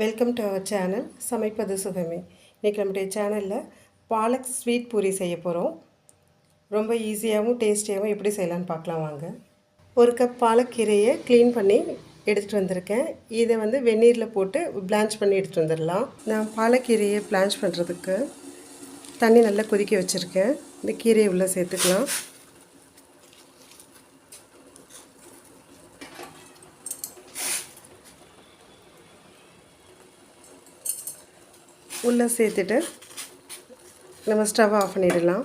Welcome to our channel சமைப்பது சுகமே. இன்றைக்கி நம்முடைய சேனலில் பாலக் ஸ்வீட் பூரி செய்ய போகிறோம் ரொம்ப ஈஸியாகவும் டேஸ்டியாகவும் எப்படி செய்யலான்னு பார்க்கலாம் வாங்க. ஒரு கப் பாலக் கீரையை க்ளீன் பண்ணி எடுத்துகிட்டு வந்திருக்கேன். இதை வந்து வெந்நீரில் போட்டு பிளான்ச் பண்ணி எடுத்துகிட்டு வந்துடலாம். நான் பாலக்கீரையை பிளான்ச் பண்ணுறதுக்கு தண்ணி நல்லா கொதிக்க வச்சுருக்கேன். இந்த கீரையை உள்ளே சேர்த்துக்கலாம். உள்ளே சேர்த்துட்டு நம்ம ஸ்டவ் ஆஃப் பண்ணிடலாம்.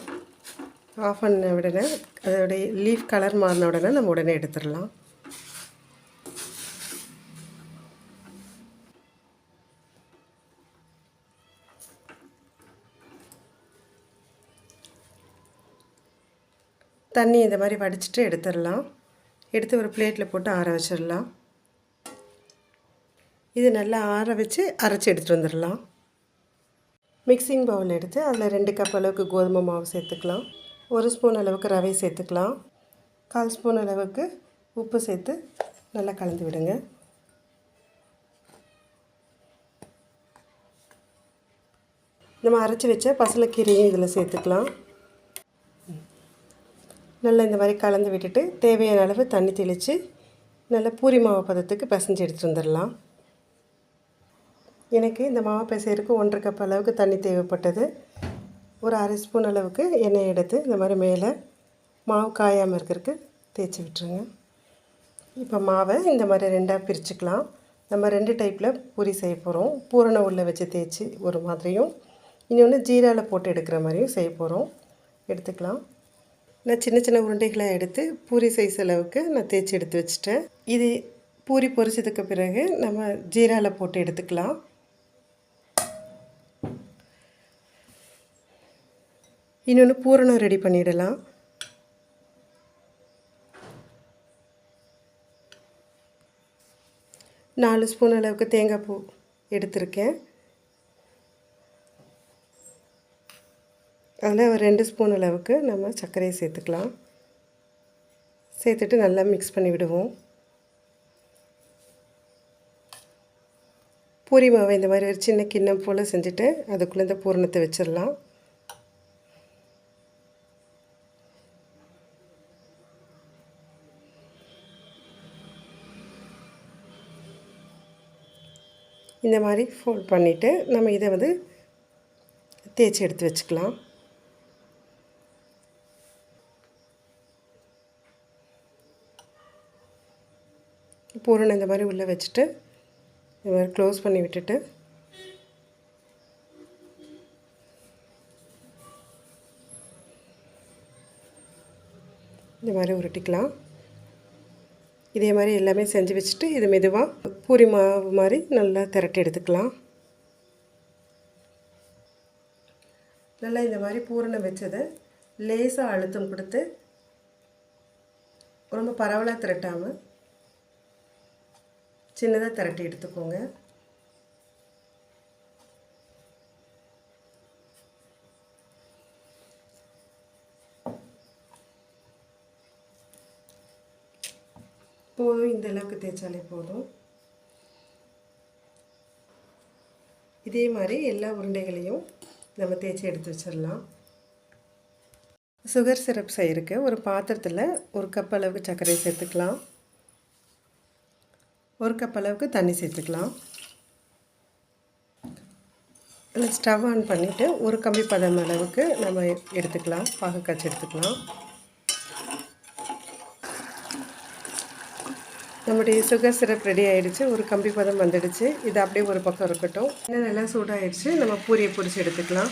ஆஃப் பண்ண உடனே அதோடைய லீஃப் கலர் மாறின உடனே நம்ம உடனே எடுத்துடலாம். தண்ணி இந்த மாதிரி வடிச்சிட்டு எடுத்துடலாம். எடுத்து ஒரு பிளேட்டில் போட்டு ஆற வச்சிடலாம். இது நல்லா ஆற வச்சு அரைச்சி எடுத்துகிட்டு வந்துடலாம். மிக்சிங் பவுல் எடுத்து அதில் ரெண்டு கப் அளவுக்கு கோதுமை மாவு சேர்த்துக்கலாம். ஒரு ஸ்பூன் அளவுக்கு ரவை சேர்த்துக்கலாம். கால் ஸ்பூன் அளவுக்கு உப்பு சேர்த்து நல்லா கலந்து விடுங்க. நம்ம அரைச்சி வச்ச பசலைக்கீரையும் இதில் சேர்த்துக்கலாம். நல்லா இந்த மாதிரி கலந்து விட்டுட்டு தேவையான அளவு தண்ணி தெளித்து நல்லா பூரி மாவு பதத்துக்கு பிசைஞ்சு எடுத்துகிட்டு வந்துடலாம். எனக்கு இந்த மாவு பிசைறதுக்கு ஒன்றரை கப் அளவுக்கு தண்ணி தேவைப்பட்டது. ஒரு அரை ஸ்பூன் அளவுக்கு எண்ணெய் எடுத்து இந்த மாதிரி மேலே மாவு காயாமல் இருக்கிறதுக்கு தேய்ச்சி விட்டுருங்க. இப்போ மாவை இந்த மாதிரி ரெண்டாக பிரிச்சுக்கலாம். நம்ம ரெண்டு டைப்பில் பூரி செய்ய போகிறோம் பூரண உள்ளே வச்சு தேய்ச்சி ஒரு மாதிரியும் இன்னொன்று ஜீராவில் போட்டு எடுக்கிற மாதிரியும் செய்ய போகிறோம் எடுத்துக்கலாம். நான் சின்ன சின்ன உருண்டைகளை எடுத்து பூரி சைஸ் அளவுக்கு நான் தேய்ச்சி எடுத்து வச்சுட்டேன். இது பூரி பொரிச்சதுக்கு பிறகு நம்ம ஜீராவில் போட்டு எடுத்துக்கலாம். இன்னொன்று பூரணம் ரெடி பண்ணிடலாம். நாலு ஸ்பூன் அளவுக்கு தேங்காய் பூ எடுத்திருக்கேன். அதில் ஒரு ரெண்டு ஸ்பூன் அளவுக்கு நம்ம சர்க்கரையை சேர்த்துக்கலாம். சேர்த்துட்டு நல்லா மிக்ஸ் பண்ணி விடுவோம். பூரி மாவை இந்த மாதிரி ஒரு சின்ன கிண்ணம் போல் செஞ்சுட்டு அதுக்குள்ளே இந்த பூரணத்தை வச்சிடலாம். இந்த மாதிரி ஃபோல்ட் பண்ணிவிட்டு நம்ம இதை வந்து தேய்ச்சி எடுத்து வச்சுக்கலாம். பூரணை இந்த மாதிரி உள்ளே வச்சுட்டு இந்த மாதிரி க்ளோஸ் பண்ணி விட்டுட்டு இந்த மாதிரி உருட்டிக்கலாம். இதே மாதிரி எல்லாமே செஞ்சு வச்சுட்டு இது மெதுவாக பூரி மாவு மாதிரி நல்லா திரட்டி எடுத்துக்கலாம். நல்லா இந்த மாதிரி பூரணம் வச்சதை லேசாக அழுத்தம் கொடுத்து ரொம்ப பரவலாக திரட்டாமல் சின்னதாக திரட்டி எடுத்துக்கோங்க. போதும் இந்த அளவுக்கு தேய்ச்சாலே போதும். இதே மாதிரி எல்லா உருண்டைகளையும் நம்ம தேய்ச்சி எடுத்து வச்சிடலாம். சுகர் சிரப் செய்கிறதுக்கு ஒரு பாத்திரத்தில் ஒரு கப் அளவுக்கு சர்க்கரை சேர்த்துக்கலாம். ஒரு கப் அளவுக்கு தண்ணி சேர்த்துக்கலாம். ஸ்டவ் ஆன் பண்ணிவிட்டு ஒரு கம்பி பதம் அளவுக்கு நம்ம எடுத்துக்கலாம். பாகு காய்ச்சி எடுத்துக்கலாம். நம்முடைய சுகர் சிரப் ரெடி ஆகிடுச்சு ஒரு கம்பி பதம் வந்துடுச்சு. இது அப்படியே ஒரு பக்கம் இருக்கட்டும். இன்னும் நல்லா சூடாகிடுச்சு நம்ம பூரியை பிடிச்சி எடுத்துக்கலாம்.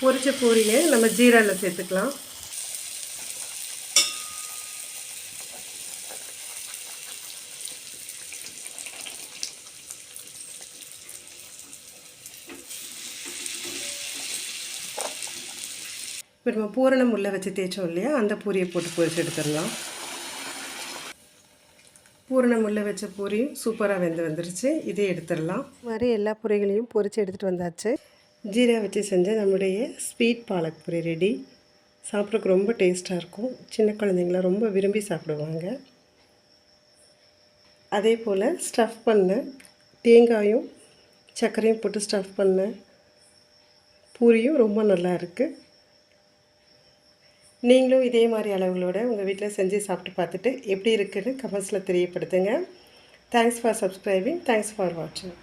பொரித்த பூரியை நம்ம ஜீராவில் சேர்த்துக்கலாம். இப்போ நம்ம பூரணம் உள்ளே வச்சு தேய்ச்சோம் இல்லையா? அந்த பூரியை போட்டு பொரிச்சு எடுத்துடலாம். பூரணம் உள்ளே வச்ச பூரியும் சூப்பராக வெந்து வந்துருச்சு. இதே எடுத்துடலாம். மாதிரி எல்லா பூரிகளையும் பொரித்து எடுத்துகிட்டு வந்தாச்சு. ஜீரா வச்சு செஞ்ச நம்முடைய ஸ்வீட் பாலக் பூரி ரெடி. சாப்பிட்றதுக்கு ரொம்ப டேஸ்ட்டாக இருக்கும். சின்ன குழந்தைங்களாம் ரொம்ப விரும்பி சாப்பிடுவாங்க. அதே போல் ஸ்டஃப் பண்ண தேங்காயும் சர்க்கரையும் போட்டு ஸ்டஃப் பண்ண பூரியும் ரொம்ப நல்லா இருக்குது நீங்களும் இதே மாதிரி அளவுகளோட உங்கள் வீட்டில் செஞ்சு சாப்பிட்டு பார்த்துட்டு எப்படி இருக்குன்னு கமெண்ட்ஸில் தெரியப்படுத்துங்க. Thanks for subscribing thanks for வாட்சிங்